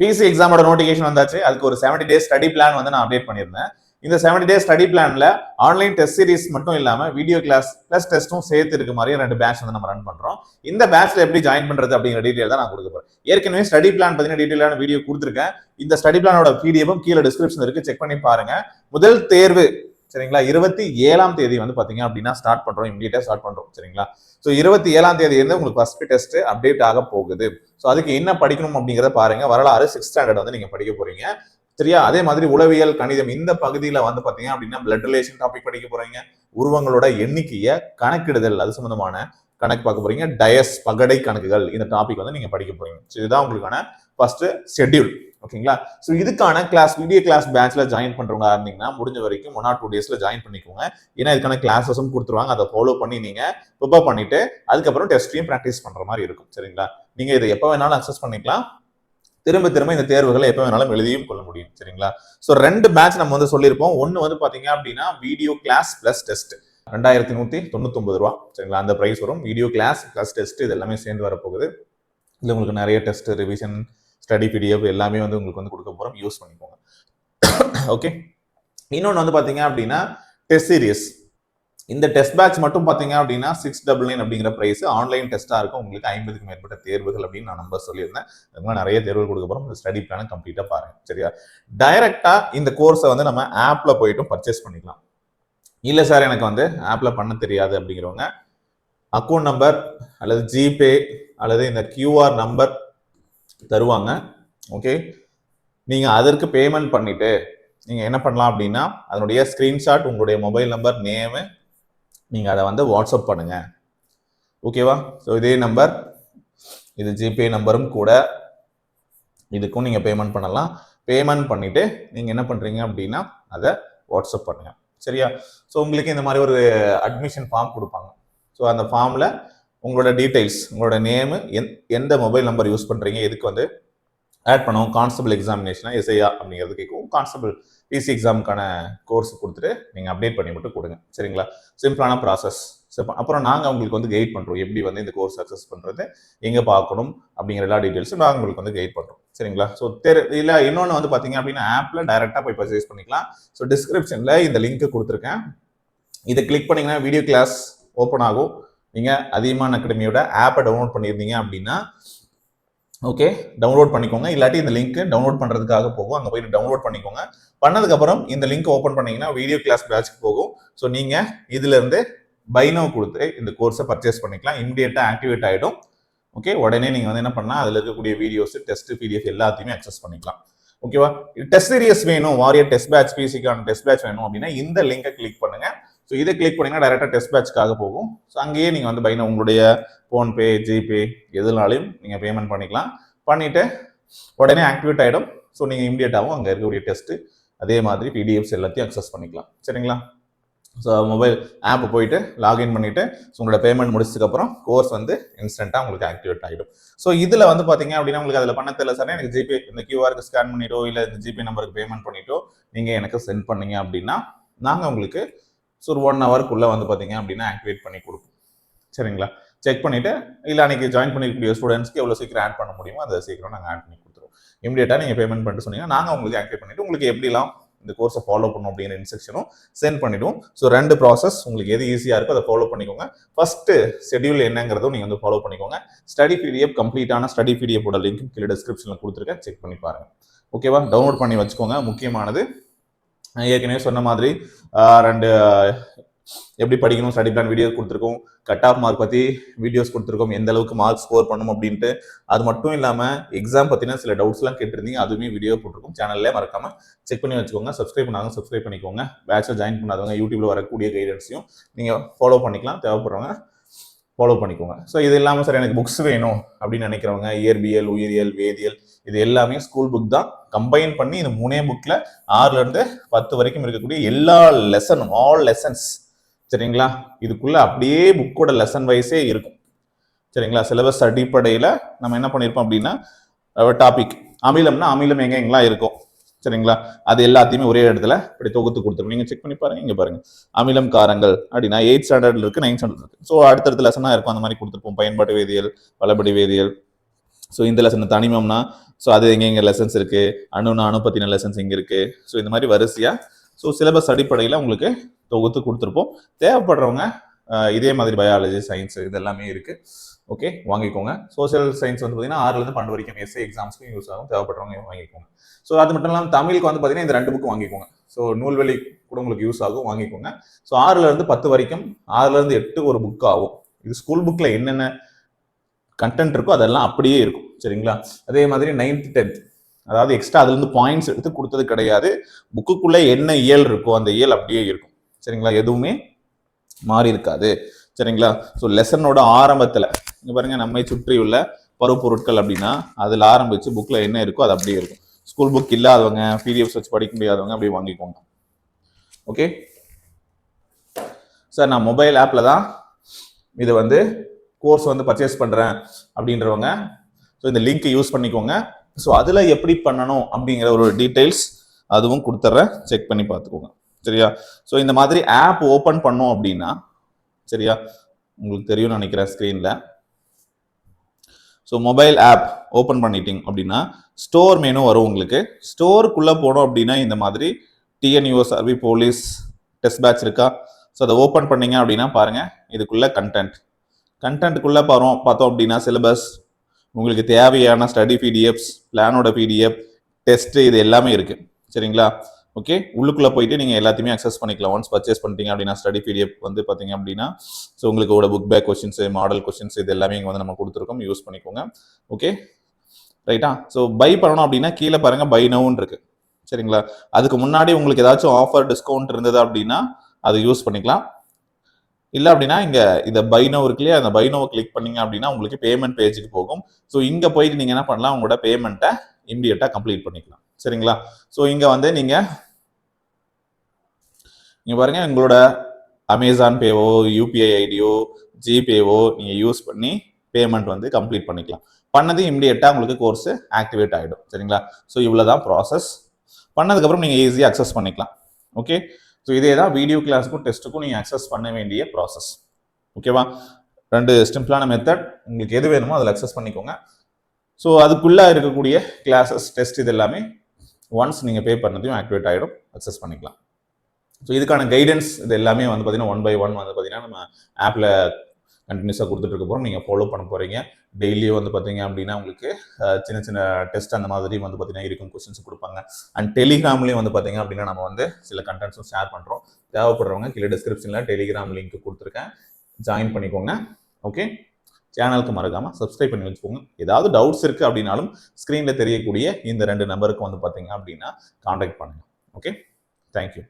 PC எக்ஸாமோட notification வந்தாச்சு. அதுக்கு ஒரு செவன்டி டேஸ் ஸ்டடி பிளான் வந்து நான் அப்டேட் பண்ணியிருந்தேன். இந்த செவன்டி டேஸ் ஸ்டடி பிளான்ல ஆன்லைன் டெஸ்ட் சீரிஸ் மட்டும் இல்லாம வீடியோ கிளாஸ் பிளஸ் டெஸ்ட்டும் சேர்த்து இருக்க மாதிரி ரெண்டு பேட்ச் வந்து நம்ம ரன் பண்றோம். இந்த பேட்ச்ல எப்படி ஜாயின் பண்றது அப்படிங்கிற டீடைல் தான் நான் கொடுக்க போறேன். ஏற்கனவே ஸ்டடி பிளான் பார்த்தீங்கன்னா டீடைலான வீடியோ கொடுத்துருக்கேன். இந்த ஸ்டடி பிளானோட பிடிஎஃபும் கீழே டிஸ்கிரிப்ஷன் இருக்கு. செக் பண்ணி பாருங்க. முதல் தேர்வு சரிங்களா? இருபத்தி ஏழாம் தேதி வந்து பார்த்தீங்க அப்படின்னா ஸ்டார்ட் பண்ணுறோம் இம்மிடியட்டாக ஸ்டார்ட் பண்ணுறோம் சரிங்களா? ஸோ இருபத்தி ஏழாம் தேதி இருந்து உங்களுக்கு ஃபர்ஸ்ட் டெஸ்ட் அப்டேட் ஆக போகுது. ஸோ அதுக்கு என்ன படிக்கணும் அப்படிங்கிறத பாருங்க. வரலாறு சிக்ஸ் ஸ்டாண்டர்ட் வந்து நீங்கள் படிக்க போறீங்க. சரியா? அதே மாதிரி உளவியல் கணிதம் இந்த பகுதியில் வந்து பார்த்தீங்க அப்படின்னா பிளட் ரிலேஷன் டாபிக் படிக்க போறீங்க. உருவங்களோட எண்ணிக்கையை கணக்கிடுதல் அது சம்மந்தமான கணக்கு பார்க்க போறீங்க. டயஸ் பகடை கணக்குகள் இந்த டாபிக் வந்து நீங்கள் படிக்க போறீங்க. ஸோ இதுதான் உங்களுக்கான ஃபர்ஸ்ட் ஷெட்யூல் ஓகேங்களா? ஸோ இதுக்கான கிளாஸ் வீடியோ கிளாஸ் பேட்ச்ல ஜாயின் பண்றவங்க இருந்தீங்கன்னா முடிஞ்ச வரைக்கும் ஒன் ஆர் டூ டேஸ்ல ஜாயின் பண்ணிக்கோங்க. ஏன்னா இதுக்கான கிளாஸஸும் கொடுத்துருவாங்க. அதை ஃபாலோ பண்ணி நீங்க ப்ரிப்பேர் பண்ணிட்டு அதுக்கப்புறம் டெஸ்ட்டையும் ப்ராக்டிஸ் பண்ற மாதிரி இருக்கும். சரிங்களா? நீங்க இதை எப்போ வேணாலும் அக்சஸ் பண்ணிக்கலாம். திரும்ப திரும்ப இந்த தேர்வுகளை எப்போ வேணாலும் எழுதியும் கொள்ள முடியும். சரிங்களா? ஸோ ரெண்டு பேட்ச் நம்ம வந்து சொல்லியிருப்போம். ஒன்று வந்து பார்த்தீங்க அப்படின்னா வீடியோ கிளாஸ் ப்ளஸ் டெஸ்ட் ரெண்டாயிரத்தி நூற்றி தொண்ணூத்தொம்பது ரூபா. சரிங்களா? அந்த ப்ரைஸ் வரும். வீடியோ கிளாஸ் ப்ளஸ் டெஸ்ட் இது எல்லாமே சேர்ந்து வரப்போகுது. இல்லை உங்களுக்கு நிறைய டெஸ்ட் ரிவிஷன் ஸ்டடி பிடிஎஃப் எல்லாமே வந்து உங்களுக்கு வந்து கொடுக்க போகிறோம் யூஸ் பண்ணிக்கோங்க. ஓகே இன்னொன்று வந்து பார்த்தீங்க அப்படின்னா டெஸ்ட் சீரியஸ் இந்த டெஸ்ட் பேட்ச் மட்டும் பார்த்தீங்க அப்படின்னா சிக்ஸ் டபுள் நைன் அப்படிங்கிற ப்ரைஸ் ஆன்லைன் டெஸ்ட்டாக இருக்கும் உங்களுக்கு ஐம்பதுக்கு மேற்பட்ட தேர்வுகள் அப்படின்னு நான் நம்பர் சொல்லியிருந்தேன். அதுக்கு நிறைய தேர்வுகள் கொடுக்க போகிறோம் இந்த ஸ்டடி பிளானை கம்ப்ளீட்டாக பாருங்கள் சரியா? டைரெக்டாக இந்த கோர்ஸை வந்து நம்ம ஆப்பில் போயிட்டும் பர்ச்சேஸ் பண்ணிக்கலாம். இல்லை சார் எனக்கு வந்து ஆப்பில் பண்ண தெரியாது அப்படிங்கிறவங்க அக்கௌண்ட் நம்பர் அல்லது ஜிபே அல்லது இந்த கியூஆர் நம்பர் தருவாங்க. ஓகே நீங்கள் அதற்கு பேமெண்ட் பண்ணிவிட்டு நீங்கள் என்ன பண்ணலாம் அப்படின்னா அதனுடைய ஸ்க்ரீன்ஷாட் உங்களுடைய மொபைல் நம்பர் நேமு நீங்கள் அதை வந்து வாட்ஸ்அப் பண்ணுங்கள் ஓகேவா ஸோ இதே நம்பர் இது ஜிபே நம்பரும் கூட இதுக்கும் நீங்கள் பேமெண்ட் பண்ணலாம். பேமெண்ட் பண்ணிவிட்டு நீங்கள் என்ன பண்ணுறீங்க அப்படின்னா அதை வாட்ஸ்அப் பண்ணுங்கள் சரியா? ஸோ உங்களுக்கு இந்த மாதிரி ஒரு அட்மிஷன் ஃபார்ம் கொடுப்பாங்க. ஸோ அந்த ஃபார்மில் உங்களோட டீட்டெயில்ஸ் உங்களோட நேமு எந் எந்த மொபைல் நம்பர் யூஸ் பண்ணுறீங்க இதுக்கு வந்து ஆட் பண்ணுவோம் கான்ஸ்டபிள் எக்ஸாமினேஷனாக எஸ்ஐஆ அப்படிங்கிறது கேட்கும் கான்ஸ்டபிள் பிசி எக்ஸாமுக்கான கோர்ஸ் கொடுத்துட்டு நீங்கள் அப்டேட் பண்ணி மட்டும் கொடுங்க. சரிங்களா? சிம்பிளான ப்ராசஸ் அப்புறம் நாங்கள் உங்களுக்கு வந்து கைட் பண்ணுறோம் எப்படி வந்து இந்த கோர்ஸ் சக்ஸஸ் பண்ணுறது எங்கே பார்க்கணும் அப்படிங்கிற எல்லா டீட்டெயில்ஸும் நாங்கள் உங்களுக்கு வந்து கைட் பண்ணுறோம் சரிங்களா? ஸோ தெரு இல்லை இன்னொன்று வந்து பார்த்தீங்க அப்படின்னா ஆப்பில் டைரெக்டாக போய் பர்ச்சேஸ் பண்ணிக்கலாம். ஸோ டிஸ்கிரிப்ஷனில் இந்த லிங்க் கொடுத்துருக்கேன். இதை கிளிக் பண்ணிங்கன்னா வீடியோ கிளாஸ் ஓப்பன் ஆகும். நீங்கள் அதிகமான அகாடமியோட ஆப்பை டவுன்லோட் பண்ணியிருந்தீங்க அப்படின்னா ஓகே டவுன்லோட் பண்ணிக்கோங்க. இல்லாட்டி இந்த லிங்க் டவுன்லோட் பண்ணுறதுக்காக போகும். அங்கே போய் டவுன்லோட் பண்ணிக்கோங்க. பண்ணதுக்கப்புறம் இந்த லிங்க் ஓப்பன் பண்ணீங்கன்னா வீடியோ கிளாஸ் பேட்ச்க்கு போகும். ஸோ நீங்கள் இதுலேருந்து பைனோ கொடுத்து இந்த கோர்ஸை பர்ச்சேஸ் பண்ணிக்கலாம். இம்மிடியட்டாக ஆக்டிவேட் ஆகிடும் ஓகே உடனே நீங்கள் வந்து என்ன பண்ணால் அதில் இருக்கக்கூடிய வீடியோஸ் டெஸ்ட் பிடிஎஃப் எல்லாத்தையுமே அக்சஸ் பண்ணிக்கலாம். ஓகேவா டெஸ்ட் சீரியஸ் வேணும். வாரியர் டெஸ்ட் பேட்ச் பிசிக்கான டெஸ்ட் பேட்ச் வேணும் அப்படின்னா இந்த லிங்கை கிளிக் பண்ணுங்க. ஸோ இதை கிளிக் பண்ணிங்கன்னா டேரெக்டாக டெஸ்ட் பேட்ச்க்காக போகும். ஸோ அங்கேயே நீங்கள் வந்து பைனா உங்களுடைய ஃபோன்பே ஜிபே எதுனாலையும் நீங்கள் பேமெண்ட் பண்ணிக்கலாம். பண்ணிவிட்டு உடனே ஆக்டிவேட் ஆகிடும் ஸோ நீங்கள் இமீடியட்டாகவும் அங்கே இருக்கக்கூடிய டெஸ்ட்டு அதே மாதிரி பிடிஎஃப்ஸ் எல்லாத்தையும் அக்சஸ் பண்ணிக்கலாம். சரிங்களா? ஸோ மொபைல் ஆப் போயிட்டு லாகின் பண்ணிவிட்டு ஸோ உங்களோட பேமெண்ட் முடிச்சதுக்கப்புறம் கோர்ஸ் வந்து இன்ஸ்டண்ட்டாக உங்களுக்கு ஆக்டிவேட் ஆகிடும் ஸோ இதில் வந்து பார்த்தீங்க அப்படின்னா உங்களுக்கு அதில் பண்ண தெரியல சார் எனக்கு ஜிபே இந்த கியூஆருக்கு ஸ்கேன் பண்ணிட்டோ இல்லை இந்த ஜிபே நம்பருக்கு பேமெண்ட் பண்ணிட்டோ நீங்கள் எனக்கு சென்ட் பண்ணீங்க அப்படின்னா நாங்கள் உங்களுக்கு ஸோ ஒரு ஒன் ஹவருக்குள்ளே வந்து பார்த்தீங்க அப்படின்னா ஆக்டிவேட் பண்ணி கொடுப்போம் சரிங்களா? செக் பண்ணிவிட்டு இல்லை அன்றைக்கி ஜாயின் பண்ணிருக்கக்கூடிய ஸ்டூடெண்ட்ஸ்க்கு எவ்வளோ சீக்கிரம் ஆட் பண்ண முடியுமோ அதை சீக்கிரம் நாங்கள் ஆட் பண்ணி கொடுத்துருவோம். இமீடியட்டாக நீங்கள் பேமெண்ட் பண்ணிட்டு சொன்னீங்கன்னா நாங்கள் உங்களுக்கு ஆக்டிவேட் பண்ணிவிட்டு உங்களுக்கு எப்படிலாம் இந்த கோர்ஸை ஃபாலோ பண்ணும் அப்படிங்கிற இன்ஸ்ட்ரக்ஷனும் சென்ட் பண்ணிவிடுவோம் ஸோ ரெண்டு ப்ராசஸ் உங்களுக்கு எது ஈஸியாக இருக்கோ அதை ஃபாலோ பண்ணிக்கோங்க. ஃபஸ்ட்டு ஷெடியூல் என்னங்கிறதும் நீங்கள் வந்து ஃபாலோ பண்ணிக்கோங்க. ஸ்டடி பிடிஎஃப் கம்ப்ளீட்டான ஸ்டடி பிடிஎஃபோட லிங்க் கீழே டிஸ்கிரிப்ஷனில் கொடுத்துருக்கேன். செக் பண்ணி பாருங்கள் ஓகேவா டவுன்லோட் பண்ணி வச்சுக்கோங்க. முக்கியமானது ஏற்கனவே சொன்ன மாதிரி ரெண்டு எப்படி படிக்கணும் ஸ்டடி பிளான் வீடியோ கொடுத்துருக்கோம். கட் ஆஃப் மார்க் பற்றி வீடியோஸ் கொடுத்துருக்கோம். எந்த அளவுக்கு மார்க் ஸ்கோர் பண்ணணும் அப்படின்ட்டு. அது மட்டும் இல்லாமல் எக்ஸாம் பற்றின சில டவுட்ஸ்லாம் கேட்டிருந்தீங்க அதுவுமே வீடியோ போட்டிருக்கோம். சேனல்லே மறக்காம செக் பண்ணி வச்சுக்கோங்க. சப்ஸ்கிரைப் பண்ணாங்க சப்ஸ்கிரைப் பண்ணிக்கோங்க. பேட்சில் ஜாயின் பண்ணாதவங்க யூடியூப்ல வரக்கூடிய கைடன்ஸையும் நீங்கள் ஃபாலோ பண்ணிக்கலாம். தேவைப்படுறவங்க ஃபாலோ பண்ணிக்கோங்க. ஸோ இது இல்லாமல் சார் எனக்கு புக்ஸ் வேணும் அப்படின்னு நினைக்கிறவங்க இயற்பியல் உயிரியல் வேதியியல் இது எல்லாமே ஸ்கூல் புக் தான். கம்பைன் பண்ணி இந்த மூணே புக்கில் ஆறுலேருந்து பத்து வரைக்கும் இருக்கக்கூடிய எல்லா லெசனும் ஆல் லெசன்ஸ் சரிங்களா? இதுக்குள்ளே அப்படியே புக்கோட லெசன் வைஸே இருக்கும். சரிங்களா? சிலபஸ் அடிப்படையில் நம்ம என்ன பண்ணியிருப்போம் அப்படின்னா டாபிக் அமிலம்னா அமிலம் எங்கே எங்கெல்லாம் இருக்கும்? சரிங்களா? அது எல்லாத்தையுமே ஒரே இடத்துல இப்படி தொகுத்து கொடுத்துருக்கோம் நீங்கள் செக் பண்ணி பாருங்க இங்கே பாருங்க. அமிலம் காரங்கள் அப்படின்னா எயிட் ஸ்டாண்டர்டில் இருக்குது நைன்த் ஸ்டாண்டர்ட் இருக்குது ஸோ அடுத்தடுத்த லெசனாக இருக்கும். அந்த மாதிரி கொடுத்துருப்போம். பயன்பாட்டு வேதியியல் வளபடி வேதியியல் ஸோ இந்த லெசன் தனிமம்னா ஸோ அது எங்கெங்க லெசன்ஸ் இருக்கு? அணுனா அணு பற்றின லெசன்ஸ் எங்கே இருக்கு? ஸோ இந்த மாதிரி வரிசையாக ஸோ சிலபஸ் அடிப்படையில் உங்களுக்கு தொகுத்து கொடுத்துருப்போம். தேவைப்படுறவங்க இதே மாதிரி பயாலஜி சயின்ஸ் இது எல்லாமே இருக்கு. ஓகே வாங்கிக்கோங்க. சோசியல் சயின்ஸ் வந்து பார்த்தீங்கன்னா ஆறுலேருந்து பன்னெண்டு வரைக்கும் எஸ்ஏ எக்ஸாம்ஸ்க்கும் யூஸ் ஆகும். தேவைப்படுறவங்க வாங்கிக்கோங்க. ஸோ அது மட்டும் இல்லாமல் தமிழுக்கு வந்து பார்த்தீங்கன்னா இந்த ரெண்டு புக் வாங்கிக்கோங்க. ஸோ நூல்வெளி கூட உங்களுக்கு யூஸ் ஆகும் வாங்கிக்கோங்க. ஸோ ஆறுலேருந்து பத்து வரைக்கும் ஆறுலேருந்து எட்டு ஒரு புக் ஆகும். இது ஸ்கூல் புக்கில் என்னென்ன கண்டென்ட் இருக்கோ அதெல்லாம் அப்படியே இருக்கும். சரிங்களா? அதே மாதிரி நைன்த் டென்த் அதாவது எக்ஸ்ட்ரா அதுலேருந்து பாயிண்ட்ஸ் எடுத்து கொடுத்தது கிடையாது. புக்குக்குள்ளே என்ன இயல் இருக்கோ அந்த இயல் அப்படியே இருக்கும். சரிங்களா? எதுவுமே மாறி இருக்காது. சரிங்களா? ஸோ லெசனோட ஆரம்பத்தில் இங்கே பாருங்கள் நம்மை சுற்றியுள்ள பருப்பொருட்கள் அப்படின்னா அதில் ஆரம்பித்து புக்கில் என்ன இருக்கோ அது அப்படியே இருக்கும். ஸ்கூல் புக் இல்லாதவங்க பிடிஎஃப் வச்சு படிக்க முடியாதவங்க அப்படியே வாங்கிக்கோங்க ஓகே சார் நான் மொபைல் ஆப்பில் தான் இது வந்து கோர்ஸ் வந்து பர்ச்சேஸ் பண்ணுறேன் அப்படின்றவங்க. ஸோ இந்த லிங்க் யூஸ் பண்ணிக்கோங்க. ஸோ அதில் எப்படி பண்ணணும் அப்படிங்கிற ஒரு டீட்டெயில்ஸ் அதுவும் கொடுத்துட்றேன் செக் பண்ணி பார்த்துக்கோங்க. சரியா? ஸோ இந்த மாதிரி ஆப் ஓப்பன் பண்ணோம் அப்படின்னா சரியா? உங்களுக்கு தெரியும்னு நினைக்கிறேன் ஸ்க்ரீனில் ஸோ மொபைல் ஆப் ஓப்பன் பண்ணிட்டீங்க அப்படின்னா ஸ்டோர் மெனு வரும் உங்களுக்கு. ஸ்டோருக்குள்ளே போனோம் அப்படின்னா இந்த மாதிரி டிஎன்யூஎஸ் சர்வி போலீஸ் டெஸ்ட் பேட்ச் இருக்கா? ஸோ அதை ஓப்பன் பண்ணீங்க அப்படின்னா பாருங்கள் இதுக்குள்ளே கண்டென்ட் கண்டென்ட்டுக்குள்ளே பாரோம் பார்த்தோம் அப்படின்னா சிலபஸ் உங்களுக்கு தேவையான ஸ்டடி பிடிஎஃப்ஸ் பிளானோட பிடிஎஃப் டெஸ்ட்டு இது எல்லாமே இருக்குது சரிங்களா? ஓகே உள்ளுக்குள்ளே போயிட்டு நீங்கள் எல்லாத்தையுமே அக்சஸ் பண்ணிக்கலாம். ஒன்ஸ் பர்ச்சேஸ் பண்ணிட்டீங்க அப்படின்னா ஸ்டடி பிடிஎஃப் வந்து பார்த்தீங்க அப்படின்னா ஸோ உங்களுக்கு ஒரு book back questions model questions இது எல்லாமே இங்கே வந்து நம்ம கொடுத்துருக்கோம். யூஸ் பண்ணிக்கோங்க. ஓகே ரைட்டா ஸோ பை பண்ணணும் அப்படின்னா கீழே பாருங்கள் பை நவுன்னு இருக்கு. சரிங்களா? அதுக்கு முன்னாடி உங்களுக்கு ஏதாச்சும் ஆஃபர் டிஸ்கவுண்ட் இருந்தது அப்படின்னா அதை யூஸ் பண்ணிக்கலாம். இல்லை அப்படின்னா இங்க இந்த பைனோ இருக்கு இல்லையா அந்த பைனோவை கிளிக் பண்ணீங்க அப்படின்னா உங்களுக்கு பேமெண்ட் பேஜுக்கு போகும். ஸோ இங்க போயிட்டு நீங்க என்ன பண்ணலாம்? உங்களோட பேமெண்ட்டை இம்மிடியட்டா கம்ப்ளீட் பண்ணிக்கலாம். சரிங்களா? ஸோ இங்க வந்து நீங்க இங்க பாருங்க உங்களோட அமேசான் பேவோ யூபிஐ ஐடியோ ஜிபேவோ நீங்க யூஸ் பண்ணி பேமெண்ட் வந்து கம்ப்ளீட் பண்ணிக்கலாம். பண்ணது இம்மிடியட்டா உங்களுக்கு கோர்ஸ் ஆக்டிவேட் ஆகிடும் சரிங்களா? ஸோ இவ்வளோதான் ப்ராசஸ் பண்ணதுக்கப்புறம் நீங்கள் ஈஸியாக அக்சஸ் பண்ணிக்கலாம். ஓகே ஸோ இதே தான் வீடியோ கிளாஸுக்கும் டெஸ்ட்டுக்கும் நீங்கள் அக்சஸ் பண்ண வேண்டிய ப்ராசஸ் ஓகேவா ரெண்டு சிம்பிளான மெத்தட் உங்களுக்கு எது வேணுமோ அதில் அக்சஸ் பண்ணிக்கோங்க. ஸோ அதுக்குள்ளே இருக்கக்கூடிய கிளாஸஸ் டெஸ்ட் இது எல்லாமே ஒன்ஸ் நீங்கள் பே பண்ணதையும் ஆக்டிவேட் ஆகிடும் அக்சஸ் பண்ணிக்கலாம். ஸோ இதுக்கான கைடன்ஸ் இது எல்லாமே வந்து பார்த்தீங்கன்னா ஒன் பை ஒன் வந்து பார்த்தீங்கன்னா நம்ம ஆப்பில் கண்டினியூஸாக கொடுத்துட்டு இருக்க போகிறோம் நீங்கள் ஃபாலோ பண்ண போகிறீங்க டெய்லியும் வந்து பார்த்தீங்க அப்படின்னா உங்களுக்கு சின்ன சின்ன டெஸ்ட் அந்த மாதிரி வந்து பார்த்தீங்கன்னா இருக்கும் கொஸ்டின்ஸ் கொடுப்பாங்க. அண்ட் டெலிகிராம்லேயும் வந்து பார்த்தீங்க அப்படின்னா நம்ம வந்து சில கண்டென்ட்ஸும் ஷேர் பண்ணுறோம் தேவைப்படுறவங்க கீழே டிஸ்கிரிப்ஷனில் டெலிகிராம் லிங்க் கொடுத்துருக்கேன். ஜாயின் பண்ணிக்கோங்க. ஓகே சேனலுக்கு மறக்காமல் சப்ஸ்கிரைப் பண்ணி வச்சுக்கோங்க. ஏதாவது டவுட்ஸ் இருக்குது அப்படின்னாலும் ஸ்க்ரீனில் தெரியக்கூடிய இந்த ரெண்டு நம்பருக்கு வந்து பார்த்தீங்க அப்படின்னா காண்டாக்ட் பண்ணுங்கள் ஓகே தேங்க்யூ